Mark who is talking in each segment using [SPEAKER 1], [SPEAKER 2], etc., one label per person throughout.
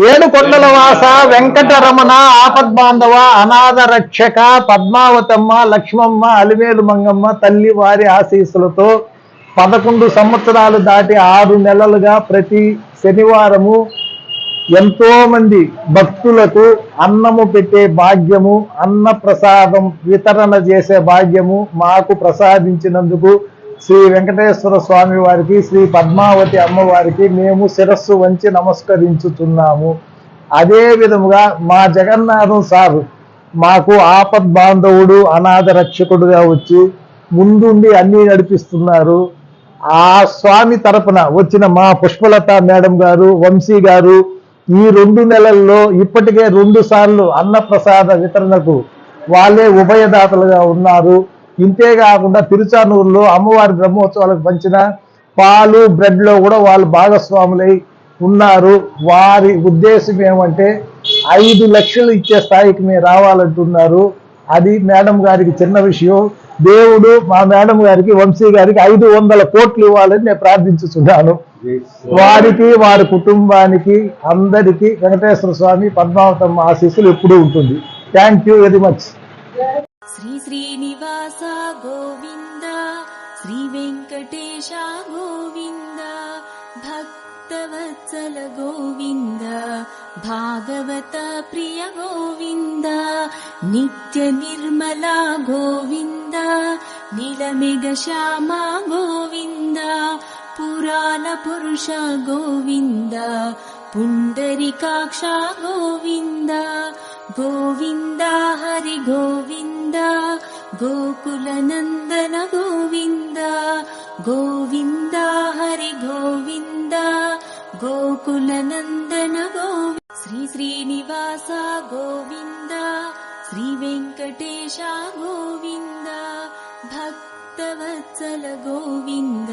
[SPEAKER 1] ఏడుకొండల వాస వెంకటరమణ ఆపద్బాంధవ అనాథ రక్షక పద్మావతమ్మ లక్ష్మమ్మ అలివేలు మంగమ్మ తల్లి వారి ఆశీస్సులతో పదకొండు సంవత్సరాలు దాటి ఆరు నెలలుగా ప్రతి శనివారము ఎంతో మంది భక్తులకు అన్నము పెట్టే భాగ్యము అన్న ప్రసాదం వితరణ చేసే భాగ్యము మాకు ప్రసాదించినందుకు శ్రీ వెంకటేశ్వర స్వామి వారికి శ్రీ పద్మావతి అమ్మవారికి మేము శిరస్సు వంచి నమస్కరించుతున్నాము. అదే విధముగా మా జగన్నాథం సారు మాకు ఆపద్ బాంధవుడు అనాథ రక్షకుడుగా వచ్చి ముందుండి అన్నీ నడిపిస్తున్నారు. ఆ స్వామి తరపున వచ్చిన మా పుష్పలత మేడం గారు వంశీ గారు ఈ రెండు నెలల్లో ఇప్పటికే రెండు సార్లు అన్నప్రసాద వితరణకు వాళ్ళే ఉభయదాతలుగా ఉన్నారు. ఇంతే కాకుండా తిరుచానూరులో అమ్మవారి బ్రహ్మోత్సవాలకు పంచిన పాలు బ్రెడ్లో కూడా వాళ్ళు భాగస్వాములై ఉన్నారు. వారి ఉద్దేశం ఏమంటే ఐదు లక్షలు ఇచ్చే స్థాయికి మేము రావాలంటున్నారు. అది మేడం గారికి చిన్న విషయం. దేవుడు మా మేడం గారికి వంశీ గారికి ఐదు వందల కోట్లు ఇవ్వాలని నేను ప్రార్థించుతున్నాను వారికి వారి కుటుంబానికి అందరికీ వెంకటేశ్వర స్వామి పద్మావతమ్మ ఆశీస్సులు ఎప్పుడూ ఉంటుంది. Thank you very much
[SPEAKER 2] Shri Srinivasa Govinda Srivenkatesha Govinda भक्तवत्सल गोविन्द भागवत प्रिय गोविन्द नित्य निर्मला गोविन्दलमेघ श्यामा गोविन्द पुरालपुरुष गोविन्द पुण्डरिकाक्षा गोविन्द गोविन्द हरि गो गोकुलनन्दन गोविन्द गोविन्द हरि गोविन्द गोकुलनन्दन गोवि श्री श्रीनिवास गोविन्द श्रीवेङ्कटेशा गोविन्द भक्तवत्सल गोविन्द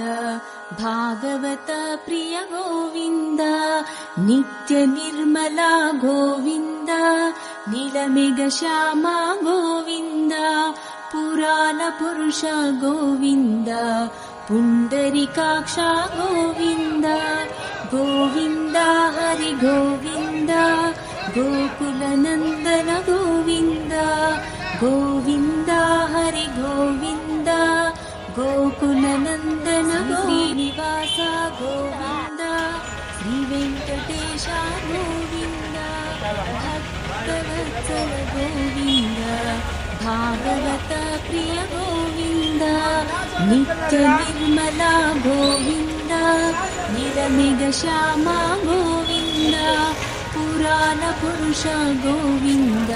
[SPEAKER 2] भागवत प्रिय गोविन्द नित्य निर्मला गोविन्दलमेघ श्यामा गोविन्द पुराणपुरुष गोविन्द पुण्डरिकाक्षा गोविन्द गोविन्द हरि गोविन्द गोकुलनन्दन गोविन्द गोविन्द हरि गोविन्द गोकुलनन्दन गोनिवास गोविन्द श्रीवेङ्कटेश गोविन्द गोविन्द। భాగవత ప్రియ గోవింద నిత్య నిర్మల గోవింద నిరమిగ శ్యామ గోవింద పురాణ పురుష గోవింద